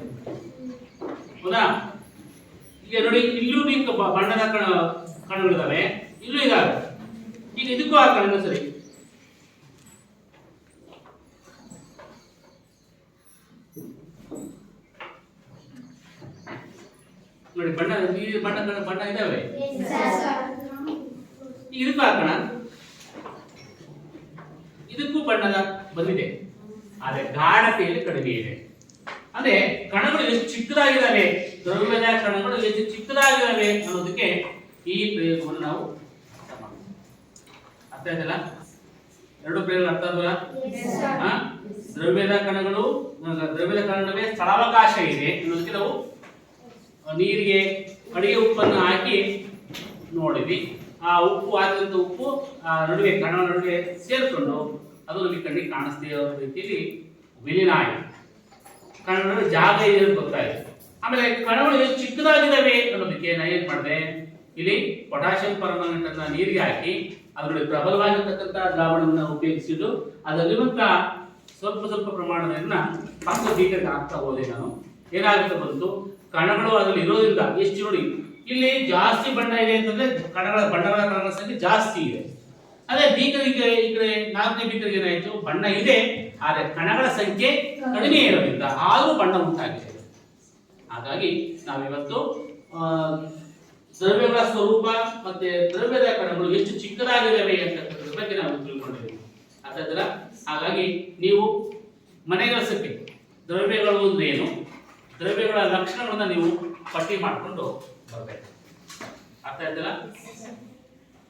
ಹೌದಾ? ಈಗ ನೋಡಿ, ಇಲ್ಲೂ ನೀವು ಬಣ್ಣದ ಕಣ ಕಣಗಳಿದಾವೆ. ಇಲ್ಲೂ ಇದಾವೆ. ಈಗ ಇದಕ್ಕೂ ಹಾಕೋಣ ಸರಿ ನೋಡಿ ಬಣ್ಣ ಈ ಬಣ್ಣ ಕಣ- ಬಣ್ಣ ಇದಾವೆ ಈಗ ಇದಕ್ಕೂ ಹಾಕೋಣ ಇದಕ್ಕೂ ಬಣ್ಣದ ಬಂದಿದೆ ಆದ್ರೆ ಗಾಢತೆಯಲ್ಲಿ ಕಡಿಮೆ ಇದೆ ಅಂದ್ರೆ ಕಣಗಳು ಎಷ್ಟು ಚಿಕ್ಕದಾಗಿದ್ದಾವೆ ದ್ರವ್ಯದ ಕಣಗಳು ಎಷ್ಟು ಚಿಕ್ಕದಾಗಿದ್ದಾವೆ ಅನ್ನೋದಕ್ಕೆ ಈ ಪ್ರಯೋಗವನ್ನು ನಾವು ಅರ್ಥ ಮಾಡ್ತೀವಿ. ಅರ್ಥ ಆಯ್ತಲ್ಲ? ಎರಡು ಪ್ರಯೋಗ ಅರ್ಥ ಆದ್ವಲ್ಲ? ದ್ರವ್ಯದ ಕಣಗಳು ದ್ರವ್ಯದ ಕಣಗಳೇ ಸ್ಥಳಾವಕಾಶ ಇದೆ. ಅನ್ನೋದಕ್ಕೆ ನಾವು ನೀರಿಗೆ ಅಡಿಗೆ ಉಪ್ಪನ್ನು ಹಾಕಿ ನೋಡಿದ್ವಿ. ಆ ಉಪ್ಪು ಆದಂಥ ಉಪ್ಪು ಆ ನಡುವೆ ಕಣ ನಡುವೆ ಸೇರಿಕೊಂಡು ಅದು ನಮಗೆ ಕಣ್ಣಿಗೆ ಕಾಣಿಸ್ದೇ ಇರೋ ರೀತಿಯಲ್ಲಿ ವಿಲೀನ ಆಯಿತು ಕಣ್ಣ ಜಾಗ ಇದೆ ಅಂತ ಗೊತ್ತಾಯಿತು. ಆಮೇಲೆ ಕಣಗಳು ಎಷ್ಟು ಚಿಕ್ಕದಾಗಿದ್ದಾವೆ ಅನ್ನೋದಕ್ಕೆ ನಾನು ಏನ್ ಮಾಡಿದೆ? ಇಲ್ಲಿ ಪೊಟ್ಯಾಷಿಯಂ ಪರಮಾಣುಗಳನ್ನ ನೀರಿಗೆ ಹಾಕಿ ಅದರಲ್ಲಿ ಪ್ರಬಲವಾಗಿರ್ತಕ್ಕಂಥ ದ್ರಾವಣವನ್ನು ಉಪಯೋಗಿಸಿದ್ದು ಅದರಲ್ಲಿರುವಂತ ಸ್ವಲ್ಪ ಸ್ವಲ್ಪ ಪ್ರಮಾಣದನ್ನ ಪಕ್ಕ ಬೀಕರಿಗೆ ಹಾಕ್ತಾ ಹೋದೆ ನಾನು. ಏನಾಗುತ್ತೆ ಬಂತು? ಕಣಗಳು ಅದರಲ್ಲಿ ಇರೋದ್ರಿಂದ, ಎಷ್ಟು ನೋಡಿ, ಇಲ್ಲಿ ಜಾಸ್ತಿ ಬಣ್ಣ ಇದೆ ಅಂತಂದ್ರೆ ಕಣಗಳ ಬಣ್ಣಗಳ ಸಂಖ್ಯೆ ಜಾಸ್ತಿ ಇದೆ. ಅದೇ ಬೀಕರಿಗೆ ಈ ಕಡೆ, ನಾಲ್ಕನೇ ಬೀಕರಿಗೆ ಏನಾಯ್ತು? ಬಣ್ಣ ಇದೆ, ಆದರೆ ಕಣಗಳ ಸಂಖ್ಯೆ ಕಡಿಮೆ ಇರೋದ್ರಿಂದ ಆದರೂ ಬಣ್ಣ ಉಂಟಾಗಿದೆ. ಹಾಗಾಗಿ ನಾವಿವತ್ತು ದ್ರವ್ಯಗಳ ಸ್ವರೂಪ ಮತ್ತೆ ದ್ರವ್ಯದ ಕಣಗಳು ಎಷ್ಟು ಚಿಕ್ಕದಾಗಿದ್ದಾವೆ ಅಂತಕ್ಕಂಥದ್ರ ಬಗ್ಗೆ ನಾವು ತಿಳ್ಕೊಂಡಿದ್ದೀವಿ ಅರ್ಥಾಯ್ತಲ್ಲ ಹಾಗಾಗಿ ನೀವು ಮನೆಗೆಲಸಕ್ಕೆ ದ್ರವ್ಯಗಳು ಅಂದ್ರೆ ಏನು ದ್ರವ್ಯಗಳ ಲಕ್ಷಣಗಳನ್ನ ನೀವು ಪಟ್ಟಿ ಮಾಡಿಕೊಂಡು ಬರಬೇಕು ಅರ್ಥ ಆಯ್ತಲ್ಲ?